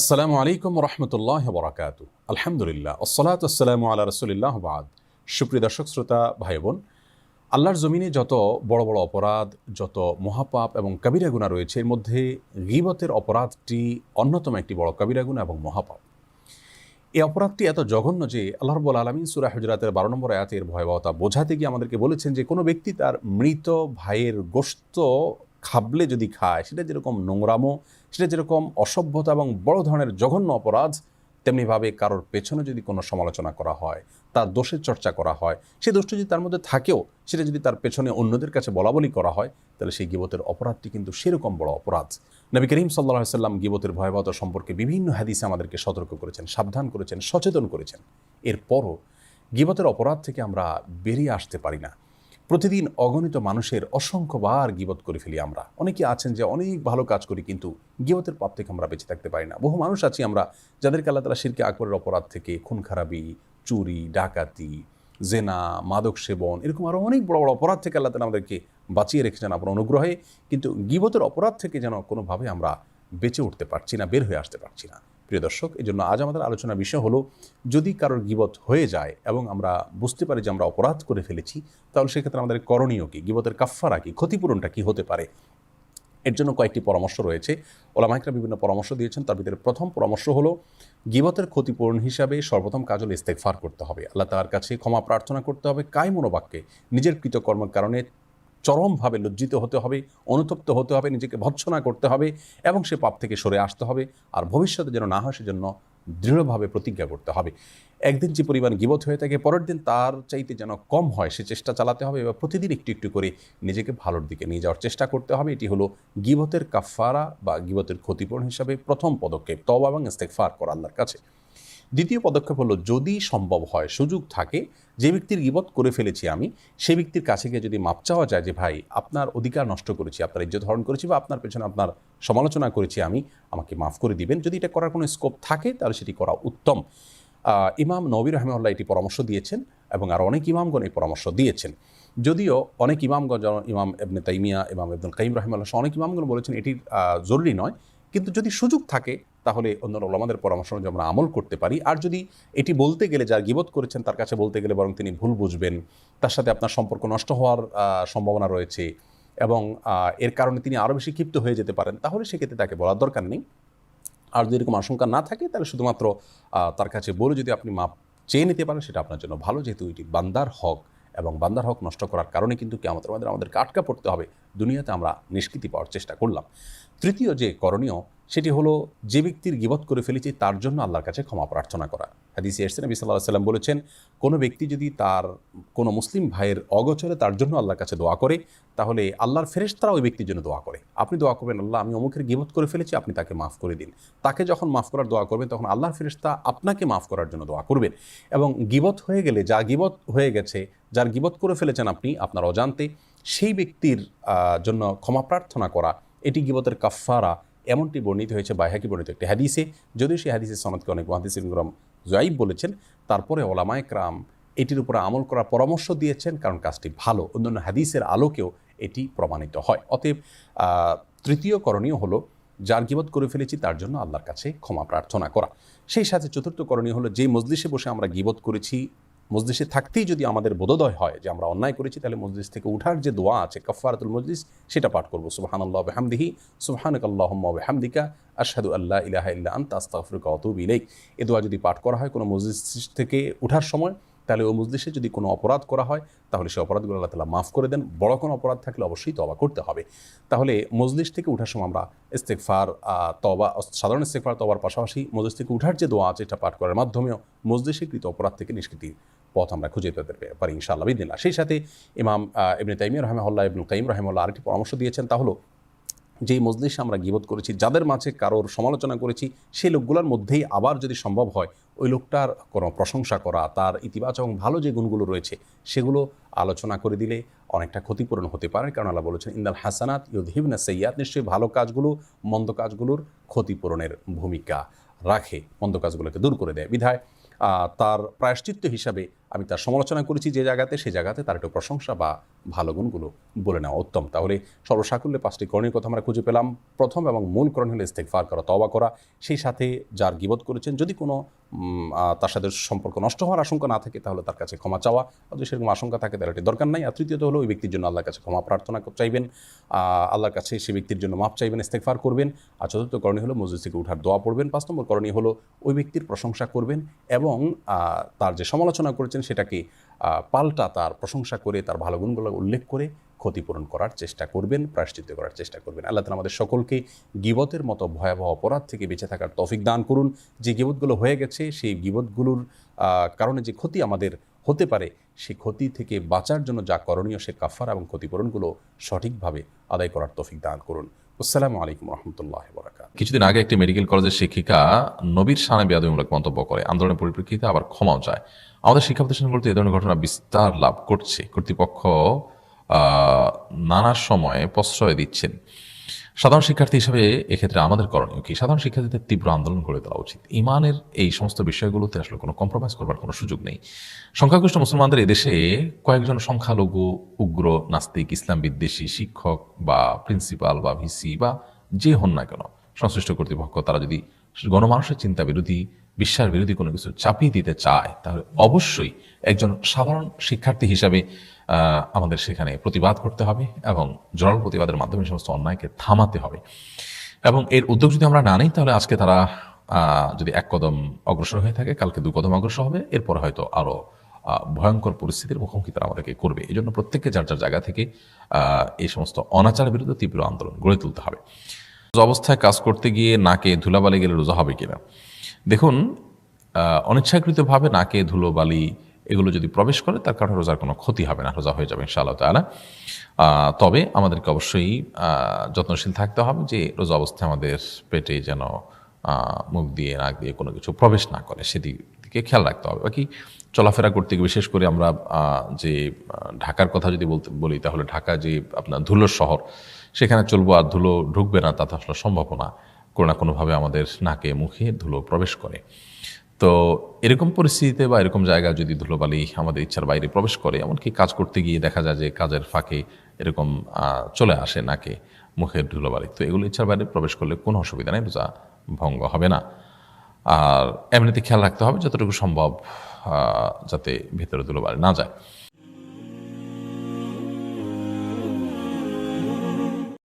আসসালামু আলাইকুম রহমতুল্লাহ বরাকাত আলহামদুলিল্লাহ। আসসালাত আসসালামু আল্লাহ রসুলিল্লাহ বাদ। সুপ্রিয় দর্শক, শ্রোতা ভাই বোন আল্লাহর জমিনে যত বড় বড় অপরাধ, যত মহাপাপ এবং কবিরা গুণা রয়েছে, এর মধ্যে গিবতের অপরাধটি অন্যতম একটি বড় কবিরা গুণা এবং মহাপাপ। এই অপরাধটি এত জঘন্য যে আল্লাহ রব্বুল আলমিন সুরা হজরাতের বারো নম্বর আয়াতের ভয়াবহতা বোঝাতে গিয়ে আমাদেরকে বলেছেন যে কোনো ব্যক্তি তার মৃত ভাইয়ের গোস্ত খাবলে যদি খায়, সেটা যেরকম নোংরামো সেটা যেরকম অসভ্যতা এবং বড় ধরনের জঘন্য অপরাধ, তেমনিভাবে কারোর পেছনে যদি কোনো সমালোচনা করা হয়, তার দোষের চর্চা করা হয় সেই দোষটি যদি তার মধ্যে থাকেও, সেটা যদি তার পেছনে অন্যদের কাছে বলাবলি করা হয়, তাহলে সেই গিবতের অপরাধটি কিন্তু সেরকম বড় অপরাধ। নবী করিম সাল্লাহ সাল্লাম গিবতের ভয়াবহতা সম্পর্কে বিভিন্ন হাদিসে আমাদেরকে সতর্ক করেছেন, সাবধান করেছেন, সচেতন করেছেন। এরপরও গিবতের অপরাধ থেকে আমরা বেরিয়ে আসতে পারি না। প্রতিদিন অগণিত মানুষের অসংখ্যবার গিবত করে ফেলি আমরা। অনেকে আছেন যে অনেক ভালো কাজ করি কিন্তু গিবতের পাপ থেকে আমরা বেঁচে থাকতে পারি না। বহু মানুষ আছি আমরা যাদেরকে আল্লাহ তালা শিরকে, আকবরের অপরাধ থেকে খুন খারাপি, চুরি, ডাকাতি, জেনা, মাদক সেবন, এরকম আরও অনেক বড় বড় অপরাধ থেকে আল্লাহ তালা আমাদেরকে বাঁচিয়ে রেখেছেন আপনার অনুগ্রহে। কিন্তু গিবতের অপরাধ থেকে যেন কোনোভাবে আমরা বেঁচে উঠতে পারছি না, বের হয়ে আসতে পারছি না। প্রিয় দর্শক, এই জন্য আজ আমাদের আলোচনার বিষয় হলো, যদি কারোর গিবত হয়ে যায় এবং আমরা বুঝতে পারি যে আমরা অপরাধ করে ফেলেছি, তাহলে সেক্ষেত্রে আমাদের করণীয় কি? গিবতের কাফফারা কি? ক্ষতিপূরণটা কী হতে পারে? এর জন্য কয়েকটি পরামর্শ রয়েছে। ওলামাইকরা বিভিন্ন পরামর্শ দিয়েছেন। তার ভিতরে প্রথম পরামর্শ হলো, গিবতের ক্ষতিপূরণ হিসাবে সর্বপ্রথম কাজ হলো ইস্তেকফার করতে হবে। আল্লাহ তালার কাছে ক্ষমা প্রার্থনা করতে হবে। কায় মনোবাক্যে নিজের কৃতকর্মের কারণে চরমভাবে লজ্জিত হতে হবে, অনুতপ্ত হতে হবে, নিজেকে ভৎসনা করতে হবে এবং সে পাপ থেকে সরে আসতে হবে আর ভবিষ্যতে যেন না হয় সেজন্য দৃঢ়ভাবে প্রতিজ্ঞা করতে হবে। একদিন যে পরিমাণ গিবত হয়ে থাকে, পরের দিন তার চাইতে যেন কম হয়, সে চেষ্টা চালাতে হবে এবং প্রতিদিন একটু একটু করে নিজেকে ভালোর দিকে নিয়ে যাওয়ার চেষ্টা করতে হবে। এটি হলো গিবতের কাফারা বা গিবতের ক্ষতিপূরণ হিসাবে প্রথম পদক্ষেপ তবা এবং ইস্তেকফার করা আল্লাহর কাছে। দ্বিতীয় পদক্ষেপ হলো, যদি সম্ভব হয়, সুযোগ থাকে, যে ব্যক্তির গিবত করে ফেলেছি আমি সেই ব্যক্তির কাছে গিয়ে যদি মাপ চাওয়া যায় যে, ভাই, আপনার অধিকার নষ্ট করেছি, আপনার ইজ্জত হরণ করেছি বা আপনার পেছনে আপনার সমালোচনা করেছি আমি, আমাকে মাফ করে দিবেন। যদি এটা করার কোনো স্কোপ থাকে, তাহলে সেটি করা উত্তম। ইমাম নবী রহমাল্লাহ এটি পরামর্শ দিয়েছেন এবং আরও অনেক ইমামগণ এই পরামর্শ দিয়েছেন। যদিও অনেক ইমামগণ, যেমন ইমাম এবনে তাইমিয়া, ইমাম আব্দুল কাইম রহমাল্লাহ অনেক ইমামগণ বলেছেন এটি জরুরি নয়। কিন্তু যদি সুযোগ থাকে তাহলে অন্য ওলামাদের পরামর্শ অনুযায়ী আমরা আমল করতে পারি। আর যদি এটি বলতে গেলে যার গিবত করেছেন, তার কাছে বলতে গেলে বরং তিনি ভুল বুঝবেন। তার সাথে আপনার সম্পর্ক নষ্ট হওয়ার সম্ভাবনা রয়েছে এবং এর কারণে তিনি আরও বেশি ক্ষিপ্ত হয়ে যেতে পারেন, তাহলে সেক্ষেত্রে তাকে বলার দরকার নেই। আর যদি এরকম আশঙ্কা না থাকে, তাহলে শুধুমাত্র তার কাছে বলে যদি আপনি মাপ চেয়ে নিতে পারেন, সেটা আপনার জন্য ভালো, যেহেতু এটি বান্দার হক। এবং বান্দার হক নষ্ট করার কারণে কিন্তু আমাদের আমাদের আমাদেরকে আটকা পড়তে হবে। দুনিয়াতে আমরা নিষ্কৃতি পাওয়ার চেষ্টা করলাম। তৃতীয় যে করণীয়, সেটি হলো যে ব্যক্তির গিবত করে ফেলেছি, তার জন্য আল্লাহর কাছে ক্ষমা প্রার্থনা করা। হাদিসে এসছে, নবী সাল্লাহ সাল্লাম বলেছেন, কোনো ব্যক্তি যদি তার, কোনো মুসলিম ভাইয়ের অগোচরে তার জন্য আল্লাহর কাছে দোয়া করে, তাহলে আল্লাহর ফেরেশতারা ওই ব্যক্তির জন্য দোয়া করে। আপনি দোয়া করবেন, আল্লাহ, আমি অমুকের গিবত করে ফেলেছি, আপনি তাকে মাফ করে দিন। তাকে যখন মাফ করার দোয়া করবেন, তখন আল্লাহর ফেরেশতা আপনাকে মাফ করার জন্য দোয়া করবেন। এবং গিবত হয়ে গেলে, যা গিবত হয়ে গেছে, যার গিবত করে ফেলেছেন আপনি, আপনার অজান্তে, সেই ব্যক্তির জন্য ক্ষমা প্রার্থনা করা, এটি গিবতের কাফফারা, এমনটি বর্ণিত হয়েছে বাইহাকি বর্ণিত একটি হাদিসে। যদিও সেই হাদিসের সনদকে অনেক মহাদিস জয়ীব বলেছেন, তারপরে ওলামায় ক্রাম এটির উপরে আমল করার পরামর্শ দিয়েছেন, কারণ কাজটি ভালো। অন্যান্য হাদিসের আলোকেও এটি প্রমাণিত হয়। অতএব তৃতীয় করণীয় হলো, যার গিবত করে ফেলেছি তার জন্য আল্লাহর কাছে ক্ষমা প্রার্থনা করা। সেই সাথে চতুর্থ করণীয় হলো, যে মজলিসে বসে আমরা গিবত করেছি মজলিসে থাকতেই যদি আমাদের বোধোদয় হয় যে আমরা অন্যায় করেছি, তাহলে মসজিদ থেকে উঠার যে দোয়া আছে কফারাতুল মজলিস, সেটা পাঠ করব। সুহান আল্লাহ হামদিহি সুবাহানক আল্লাহম্মা হামদিকা আশহাদু আল্লাহ ইলাহা ইল্লা আন্তা আস্তাফরুক অতুব ইলেক এ দোয়া যদি পাঠ করা হয় কোনো মজলিস থেকে উঠার সময় তাহলে ওই মজলিসে যদি কোনো অপরাধ করা হয়, তাহলে সেই অপরাধগুলো আল্লাহ তালা মাফ করে দেন। বড় কোনো অপরাধ থাকলে অবশ্যই তবা করতে হবে। তাহলে মজলিস থেকে উঠার সময় আমরা ইস্তেকফার তবা সাধারণ ইস্তেকফার তবার পাশাপাশি মজলিস থেকে উঠার যে দোয়া আছে, এটা পাঠ করার মাধ্যমেও মজলিসে কৃত অপরাধ থেকে নিষ্কৃতির পথ আমরা খুঁজে পেতে পারি ইনশাআল্লাহ বিদিনা সেই সাথে ইমাম ইবনে তাইমিয়া রহমাল্লাহ ইবনুল কাইম রহমাল্লাহ আরেকটি পরামর্শ দিয়েছেন। তা হলো, যেই মজলিসে আমরা গিবত করেছি, যাদের মাঝে কারোর সমালোচনা করেছি সেই লোকগুলোর মধ্যেই আবার যদি সম্ভব হয় ওই লোকটার কোনো প্রশংসা করা, তার ইতিবাচক ভালো যে গুণগুলো রয়েছে, সেগুলো আলোচনা করে দিলে অনেকটা ক্ষতিপূরণ হতে পারে। কারণ আল্লাহ বলেছেন ইন্দাল হাসানাত ইউদ্হিবনা সৈয়াদ নিশ্চয়ই ভালো কাজগুলো, মন্দ কাজগুলোর ক্ষতিপূরণের ভূমিকা রাখে, মন্দ কাজগুলোকে দূর করে দেয়। বিধায় তার প্রায়শ্চিত্ত হিসাবে আমি তার সমালোচনা করেছি যে জায়গাতে সেই জায়গাতে তার একটু প্রশংসা বা ভালো গুণগুলো বলে নেওয়া উত্তম। তাহলে সর্বসাকুল্যে পাঁচটি করণীয় কথা আমরা খুঁজে পেলাম। প্রথম এবং মূল করণ হলো ইস্তেকফার করা তবা করা। সেই সাথে যার গিবত করেছেন, যদি কোনো তার সাথে সম্পর্ক নষ্ট হওয়ার আশঙ্কা না থাকে, তাহলে তার কাছে ক্ষমা চাওয়া। যদি সেরকম আশঙ্কা থাকে, তাহলে এটি দরকার নাই। আর তৃতীয়ত হলো, ওই ব্যক্তির জন্য আল্লাহর কাছে ক্ষমা প্রার্থনা চাইবেন। আল্লাহর কাছে সেই ব্যক্তির জন্য মাপ চাইবেন ইস্তেকফার করবেন। আর চতুর্থ করণীয় হলো, মসজিদ থেকে উঠার দোয়া পড়বেন। পাঁচ নম্বর করণীয় হলো, ওই ব্যক্তির প্রশংসা করবেন এবং তার যে সমালোচনা করেছেন সেটাকে পাল্টা তার প্রশংসা করে, তার ভালো গুণগুলো উল্লেখ করে ক্ষতিপূরণ করার চেষ্টা করবেন, প্রায়শ্চিত্ত করার চেষ্টা করবেন। আল্লাহ তালা আমাদের সকলকে গিবতের মতো ভয়াবহ অপরাধ থেকে বেঁচে থাকার তফিক দান করুন। যে গিবতগুলো হয়ে গেছে, সেই গিবতগুলোর কারণে যে ক্ষতি আমাদের হতে পারে সেই ক্ষতি থেকে বাঁচার জন্য যা করণীয়, সে কাফার এবং ক্ষতিপূরণগুলো সঠিকভাবে আদায় করার তফিক দান করুন। আসসালামু আলাইকুম রহমতুল্লাহ কিছুদিন আগে একটি মেডিকেল কলেজের শিক্ষিকা নবীর সানে বেয়াদবিমূলক মন্তব্য করে, আন্দোলনের পরিপ্রেক্ষিতে আবার ক্ষমাও চায়। আমাদের শিক্ষা প্রতিষ্ঠানগুলোতে এ ধরনের ঘটনা বিস্তার লাভ করছে। কর্তৃপক্ষ নানা সময়ে প্রশ্রয় দিচ্ছেন। সাধারণ শিক্ষার্থী হিসেবে এক্ষেত্রে আমাদের করণীয় কি? সাধারণ শিক্ষার্থীদের তীব্র আন্দোলন করে তোলা উচিত। ইমানের এই সমস্ত বিষয়গুলোতে আসলে কোনো কম্প্রোমাইজ করবার কোনো সুযোগ নেই। সংখ্যাগরিষ্ঠ মুসলমানদের এদেশে কয়েকজন সংখ্যালঘু, উগ্র, নাস্তিক, ইসলাম বিদ্বেষী, শিক্ষক বা প্রিন্সিপাল বা ভিসি বা যে হন না কেন, সংশ্লিষ্ট কর্তৃপক্ষ, তারা যদি গণমানুষের চিন্তা বিরোধী বিশ্বাস বিরোধী কোনো কিছু চাপিয়ে দিতে চায়, তাহলে অবশ্যই একজন সাধারণ শিক্ষার্থী হিসাবে আমাদের সেখানে প্রতিবাদ করতে হবে এবং জোরাল প্রতিবাদের মাধ্যমে সমস্ত অন্যায়কে থামাতে হবে। এবং এর উদ্যোগ যদি আমরা না নিই, তাহলে আজকে তারা যদি এক কদম অগ্রসর হয়ে থাকে, কালকে দু কদম অগ্রসর হবে, এরপর হয়তো আরও ভয়ঙ্কর পরিস্থিতির মুখোমুখি তারা আমাদেরকে করবে। এই জন্য প্রত্যেককে যার যার জায়গা থেকে এই সমস্ত অনাচার বিরুদ্ধে তীব্র আন্দোলন গড়ে তুলতে হবে। অবস্থায় কাজ করতে গিয়ে নাকে ধুলাবালি গেলে রোজা হবে কিনা? দেখুন অনিচ্ছাকৃতভাবে নাকে ধুলোবালি এগুলো যদি প্রবেশ করে তার কারণে রোজার কোনো ক্ষতি হবে না রোজা হয়ে যাবে ইনশাআল্লাহ আহ, তবে আমাদেরকে অবশ্যই যত্নশীল থাকতে হবে যে রোজা অবস্থায় আমাদের পেটে যেন মুখ দিয়ে নাক দিয়ে কোনো কিছু প্রবেশ না করে সেদিক দিকে খেয়াল রাখতে হবে। বাকি চলাফেরা করতে গিয়ে বিশেষ করে আমরা যে ঢাকার কথা যদি বলতে বলি তাহলে ঢাকা যে আপনার ধুলোর শহর সেখানে চলবো আর ধুলো ঢুকবে না তা তো আসলে সম্ভব না। কোনো না কোনোভাবে আমাদের নাকে, মুখে ধুলো প্রবেশ করে। তো এরকম পরিস্থিতিতে বা এরকম জায়গায় যদি ধুলোবালি আমাদের ইচ্ছার বাইরে প্রবেশ করে, এমনকি কাজ করতে গিয়ে দেখা যায় যে কাজের ফাঁকে এরকম চলে আসে নাকে, মুখের ধুলোবালি, তো এগুলো ইচ্ছার বাইরে প্রবেশ করলে কোনো অসুবিধা নেই, রোজা ভঙ্গ হবে না। আর এমনিতে খেয়াল রাখতে হবে যতটুকু সম্ভব যাতে ভেতরে ধুলোবালি না যায়।